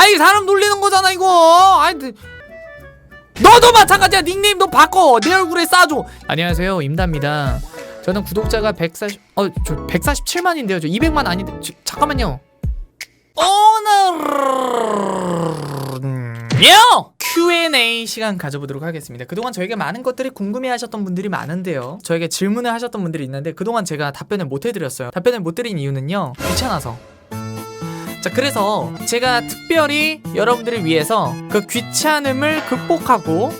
아니 사람 놀리는 거잖아 이거. 아니 너- 너도 마찬가지야. 닉네임도 바꿔. 내 얼굴에 싸줘. 안녕하세요. 임다입니다. 저는 구독자가 140 어 저 147만인데요. 저 200만 아닌데 저, 잠깐만요. 오늘은요! Q&A 시간 가져보도록 하겠습니다. 그동안 저에게 많은 것들이 궁금해하셨던 분들이 많은데요. 저에게 질문을 하셨던 분들이 있는데 그동안 제가 답변을 못 해드렸어요. 답변을 못 드린 이유는요. 귀찮아서 자 그래서 제가 특별히 여러분들을 위해서 그 귀찮음을 극복하고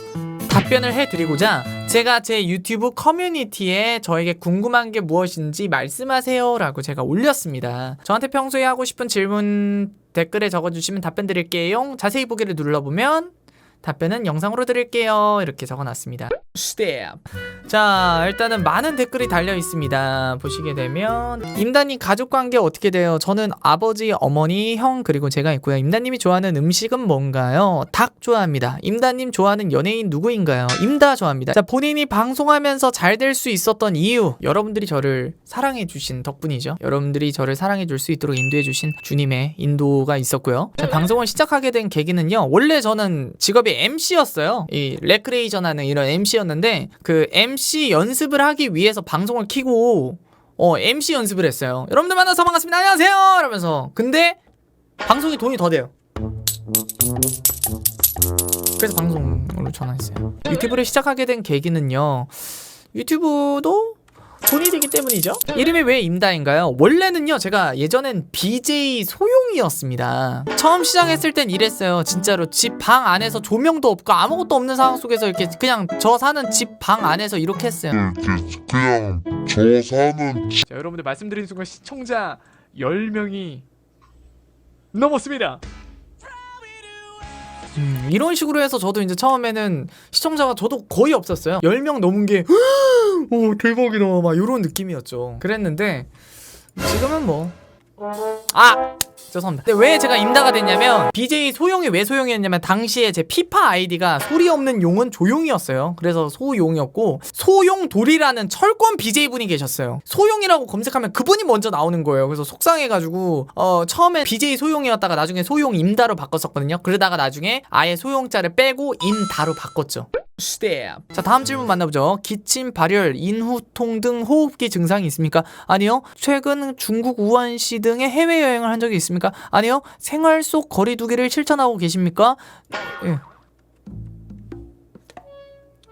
답변을 해드리고자 제가 제 유튜브 커뮤니티에 저에게 궁금한 게 무엇인지 말씀하세요 라고 제가 올렸습니다. 저한테 평소에 하고 싶은 질문 댓글에 적어주시면 답변 드릴게요. 자세히 보기를 눌러보면 답변은 영상으로 드릴게요. 이렇게 적어놨습니다. 스텝. 자 일단은 많은 댓글이 달려 있습니다. 보시게 되면 임다님 가족 관계 어떻게 돼요? 저는 아버지 어머니 형 그리고 제가 있고요. 임다님이 좋아하는 음식은 뭔가요? 닭 좋아합니다. 임다님 좋아하는 연예인 누구인가요? 임다 좋아합니다. 자 본인이 방송하면서 잘 될 수 있었던 이유. 여러분들이 저를 사랑해 주신 덕분이죠. 여러분들이 저를 사랑해 줄 수 있도록 인도해 주신 주님의 인도가 있었고요. 자, 방송을 시작하게 된 계기는요. 원래 저는 직업이 MC였어요. 이 레크레이션 하는 이런 MC였는데 그 MC 연습을 하기 위해서 방송을 키고 어 MC 연습을 했어요. 여러분들 만나서 반갑습니다. 안녕하세요! 이러면서. 근데 방송이 돈이 더 돼요. 그래서 방송으로 전환했어요. 유튜브를 시작하게 된 계기는요. 유튜브도 돈이 되기 때문이죠. 이름이 왜 임다인가요? 원래는요, 제가 예전엔 BJ 소용이었습니다. 처음 시작했을 땐 이랬어요. 진짜로 집 방 안에서 조명도 없고 아무것도 없는 상황 속에서 이렇게 그냥 저 사는 집 방 안에서 이렇게 했어요. 이렇게 그냥 저 사는 자, 여러분들 말씀드린 순간 시청자 10명이 넘었습니다. 음, 이런 식으로 해서 저도 이제 처음에는 시청자가 저도 거의 없었어요. 10명 넘은 게, 오, 대박이다. 막 이런 느낌이었죠. 그랬는데, 지금은 뭐. 아! 죄송합니다. 근데 왜 제가 임다가 됐냐면, BJ 소용이 왜 소용이었냐면, 당시에 제 피파 아이디가 소리 없는 용은 조용이었어요. 그래서 소용이었고, 소용돌이라는 철권 BJ 분이 계셨어요. 소용이라고 검색하면 그분이 먼저 나오는 거예요. 그래서 속상해가지고, 어, 처음에 BJ 소용이었다가 나중에 소용 임다로 바꿨었거든요. 그러다가 나중에 아예 소용자를 빼고 임다로 바꿨죠. 스텝. 자, 다음 질문 만나보죠. 기침, 발열, 인후통 등 호흡기 증상이 있습니까? 아니요. 최근 중국 우한시 등의 해외 여행을 한 적이 있습니 까? 아니요. 생활 속 거리두기를 실천하고 계십니까? 예.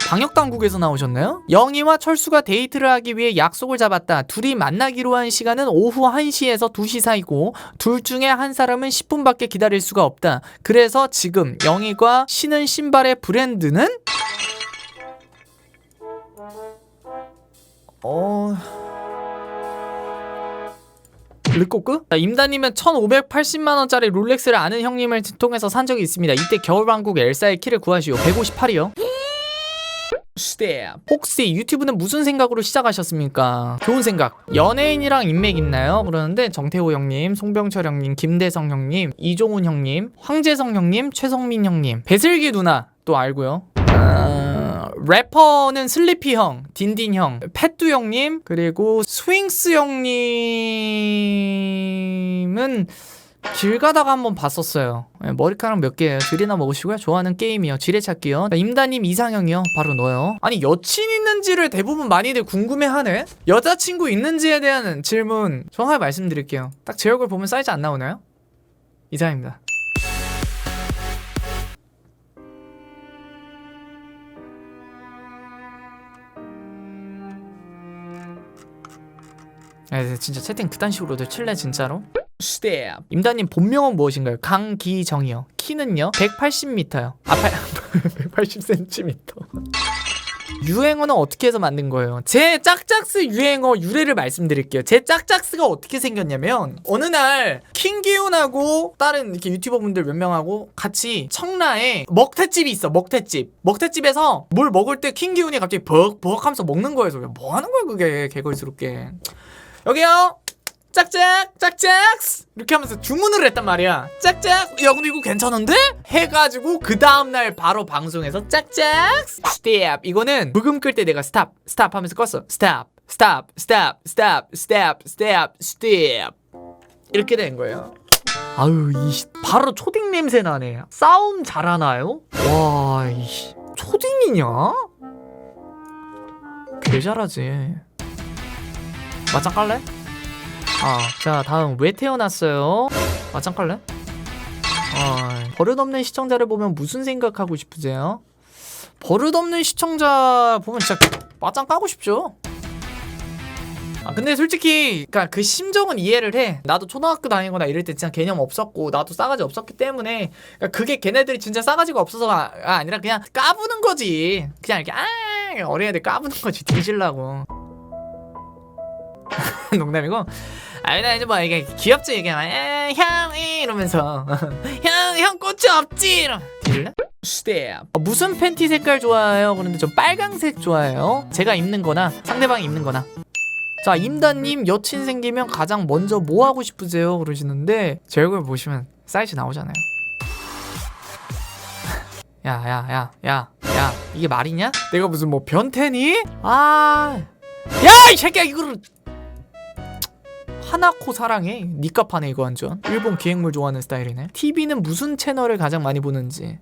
방역 당국에서 나오셨나요? 영희와 철수가 데이트를 하기 위해 약속을 잡았다. 둘이 만나기로 한 시간은 오후 1시에서 2시 사이고 둘 중에 한 사람은 10분밖에 기다릴 수가 없다. 그래서 지금 영희가 신은 신발의 브랜드는 어... 르꼬끄? 자, 임다님은 1580만원짜리 롤렉스를 아는 형님을 통해서 산 적이 있습니다. 이때 겨울왕국 엘사의 키를 구하시오. 158이요. 스텝. 혹시 유튜브는 무슨 생각으로 시작하셨습니까? 좋은 생각. 연예인이랑 인맥 있나요? 그러는데 정태호 형님, 송병철 형님, 김대성 형님, 이종훈 형님, 황재성 형님, 최성민 형님, 배슬기 누나 또 알고요. 어, 래퍼는 슬리피 형, 딘딘 형, 팻두 형님, 그리고 스윙스 형님은 길 가다가 한번 봤었어요. 예, 머리카락 몇 개예요? 쥐리나 먹으시고요. 좋아하는 게임이요. 지뢰찾기요. 자, 임다님 이상형이요. 바로 너요. 아니 여친 있는지를 대부분 많이들 궁금해하네. 여자친구 있는지에 대한 질문 정확하게 말씀드릴게요. 딱 제 얼굴 보면 사이즈 안 나오나요? 이상입니다. 아, 진짜 채팅 그딴 식으로도 칠래 진짜로? 스텝 임다님 본명은 무엇인가요? 강기정이요 키는요? 180m요 아 180cm 유행어는 어떻게 해서 만든 거예요? 제 짝짝스 유행어 유래를 말씀드릴게요. 제 짝짝스가 어떻게 생겼냐면 어느 날 킹기훈하고 다른 이렇게 유튜버 분들 몇 명하고 같이 청라에 먹태집이 있어. 먹태집. 먹태집에서 뭘 먹을 때 킹기훈이 갑자기 벅벅 하면서 먹는 거예요. 뭐 하는 거야 그게 개걸스럽게. 여기요. 짝짝 짝짝 이렇게 하면서 주문을 했단 말이야 짝짝 야 근데 이거 괜찮은데? 해가지고 그 다음날 바로 방송에서 짝짝 스텝 이거는 부금 끌때 내가 스탑 스탑 하면서 껐어 스탑 스탑 스탑 스탑 스탑 스탑 스텝 이렇게 된 거예요 아유 이 바로 초딩 냄새 나네. 싸움 잘하나요? 와, 이 초딩이냐? 개 잘하지. 맞짱 깔래? 아, 자 다음 왜 태어났어요? 맞짱 깔래? 아, 버릇없는 시청자를 보면 무슨 생각하고 싶으세요? 버릇없는 시청자 보면 진짜 맞짱 까고 싶죠. 아 근데 솔직히 그니까 그 심정은 이해를 해 나도 초등학교 다니거나 이럴 때 진짜 개념 없었고 나도 싸가지 없었기 때문에 그러니까 그게 걔네들이 진짜 싸가지가 없어서가 아니라 그냥 까부는 거지 그냥 이렇게 아 어린애들 까부는 거지 뒤질라고 농담이고. 아니 나 이제 뭐 이게 귀엽지? 이게 막형 이러면서 형 형 꽃이 없지? 이러? 스텝 어, 무슨 팬티 색깔 좋아해요? 그런데 저 빨강색 좋아해요. 제가 입는 거나 상대방이 입는 거나. 자 임다님 여친 생기면 가장 먼저 뭐 하고 싶으세요? 그러시는데 제 얼굴 보시면 사이즈 나오잖아요. 야야야야야 이게 말이냐? 내가 무슨 뭐 변태니? 아 야 이 새끼야 이거를 하나코 사랑해. 니값 하네 이거 완전. 일본 기획물 좋아하는 스타일이네. TV는 무슨 채널을 가장 많이 보는지.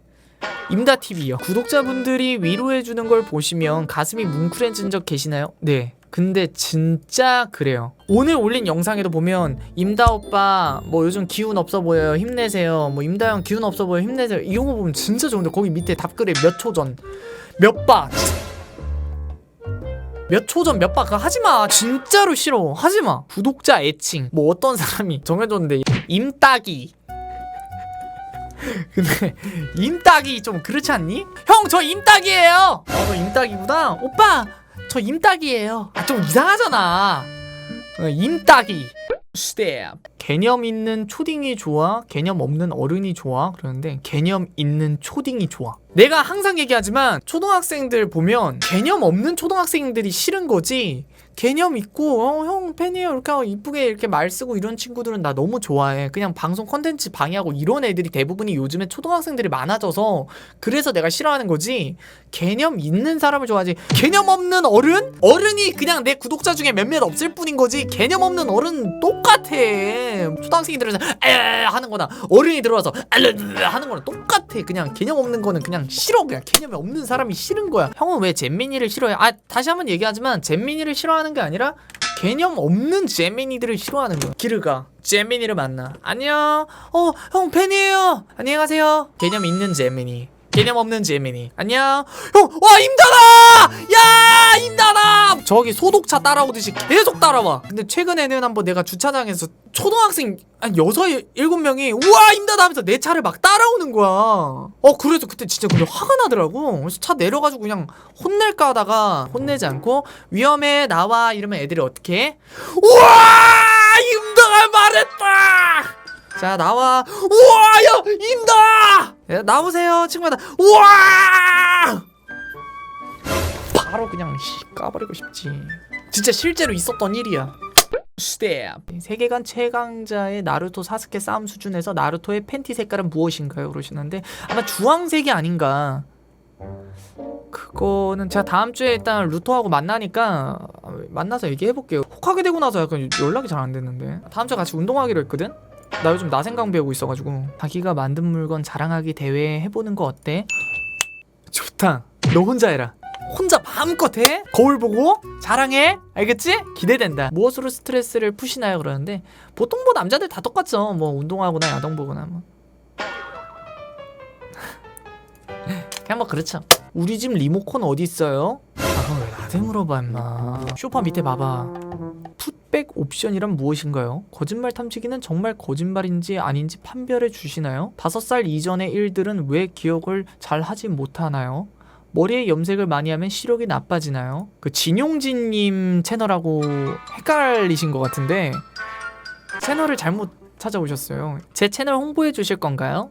임다 TV요. 구독자분들이 위로해주는 걸 보시면 가슴이 뭉클해진 적 계시나요? 네. 근데 진짜 그래요. 오늘 올린 영상에도 보면 임다 오빠 뭐 요즘 기운 없어 보여요 힘내세요. 뭐 임다 형 기운 없어 보여 힘내세요. 이런 거 보면 진짜 좋은데 거기 밑에 답글에 몇 초 전. 몇 바 몇 초 전몇바 그거 하지마. 진짜로 싫어. 하지마. 구독자 애칭. 뭐 어떤 사람이 정해줬는데 임따기. 근데 임따기 좀 그렇지 않니? 형 저 임따기예요. 어너 임따기구나. 오빠 저 임따기예요. 아 좀 이상하잖아. 어, 임따기 스텝 개념 있는 초딩이 좋아 개념 없는 어른이 좋아? 그러는데 개념 있는 초딩이 좋아. 내가 항상 얘기하지만 초등학생들 보면 개념 없는 초등학생들이 싫은 거지 개념 있고 어, 형 팬이에요. 이렇게 하고 이쁘게 이렇게 말 쓰고 이런 친구들은 나 너무 좋아해. 그냥 방송 컨텐츠 방해하고 이런 애들이 대부분이 요즘에 초등학생들이 많아져서 그래서 내가 싫어하는 거지. 개념 있는 사람을 좋아하지. 개념 없는 어른? 어른이 그냥 내 구독자 중에 몇몇 없을 뿐인 거지. 개념 없는 어른 똑같아. 초등학생이 들어서 에 하는 거나. 어른이 들어와서 알르 하는 거랑 똑같아. 그냥 개념 없는 거는 그냥 싫어. 그냥 개념이 없는 사람이 싫은 거야. 형은 왜 잼민이를 싫어해? 아 다시 한번 얘기하지만 잼민이를 싫어하는 게 아니라 개념 없는 잼민이들을 싫어하는 거야. 기르가. 잼민이를 만나. 안녕. 어 형 팬이에요. 안녕히 가세요. 개념 있는 잼민이 개념 없는 잼민이. 안녕. 형와 임다나 야 임다나 저기 소독차 따라오듯이 계속 따라와. 근데 최근에는 한번 내가 주차장에서 초등학생 한 여섯 일곱 명이 우와 임다나 하면서 내 차를 막 따라오는 거야. 어 그래서 그때 진짜 근데 화가 나더라고. 그래서 차 내려가지고 그냥 혼낼까 하다가 혼내지 않고 위험해 나와 이러면 애들이 어떻게 해? 우와 임다가 말했다 자 나와. 우와 야 임다! 야, 나오세요 친구들. 우와! 바로 그냥 씨, 까버리고 싶지. 진짜 실제로 있었던 일이야. 스텝. 세계관 최강자의 나루토 사스케 싸움 수준에서 나루토의 팬티 색깔은 무엇인가요? 그러시는데 아마 주황색이 아닌가. 그거는 제가 다음 주에 일단 루토하고 만나니까 만나서 얘기해 볼게요. 혹하게 되고 나서 약간 연락이 잘 안 됐는데. 다음 주에 같이 운동하기로 했거든 나 요즘 나생강 배우고 있어가지고 자기가 만든 물건 자랑하기 대회 해보는 거 어때? 좋다 너 혼자 해라 혼자 마음껏 해? 거울 보고 자랑해 알겠지? 기대된다 무엇으로 스트레스를 푸시나요? 그러는데 보통 뭐 남자들 다 똑같죠 뭐 운동하거나 야동 보거나 뭐 그냥 뭐 그렇죠 우리 집 리모컨 어디 있어요? 아왜 나한테 물어봐 임마 쇼파 밑에 봐봐 풋백 옵션이란 무엇인가요? 거짓말 탐지기는 정말 거짓말인지 아닌지 판별해 주시나요? 다섯 살 이전의 일들은 왜 기억을 잘 하지 못하나요? 머리에 염색을 많이 하면 시력이 나빠지나요? 그 진용진님 채널하고 헷갈리신 것 같은데 채널을 잘못 찾아오셨어요. 제 채널 홍보해 주실 건가요?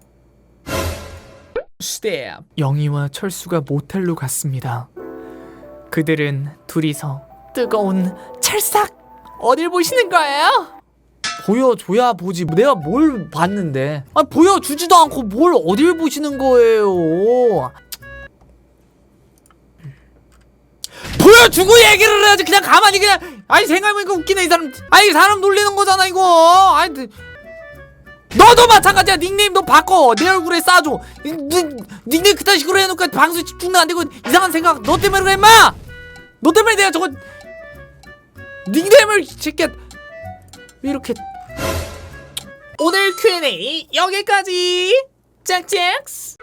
스텝 영희와 철수가 모텔로 갔습니다. 그들은 둘이서 뜨거운 찰싹 어딜 보시는 거예요? 보여줘야 보지. 내가 뭘 봤는데? 아 보여주지도 않고 뭘 어딜 보시는 거예요? 보여주고 얘기를 해야지. 그냥 가만히 그냥. 아니 생각해보니까 웃기네 이 사람. 아니 사람 놀리는 거잖아 이거. 아니 너도 마찬가지야. 닉네임도 바꿔. 내 얼굴에 싸줘. 닉네임 그딴 식으로 해놓고 방송 집중도 안 되고 이상한 생각. 너 때문에 그래 임마! 너 때문에 내가 저거 닉네임을 짓게 이렇게. 오늘 Q&A 여기까지. 짝짝스.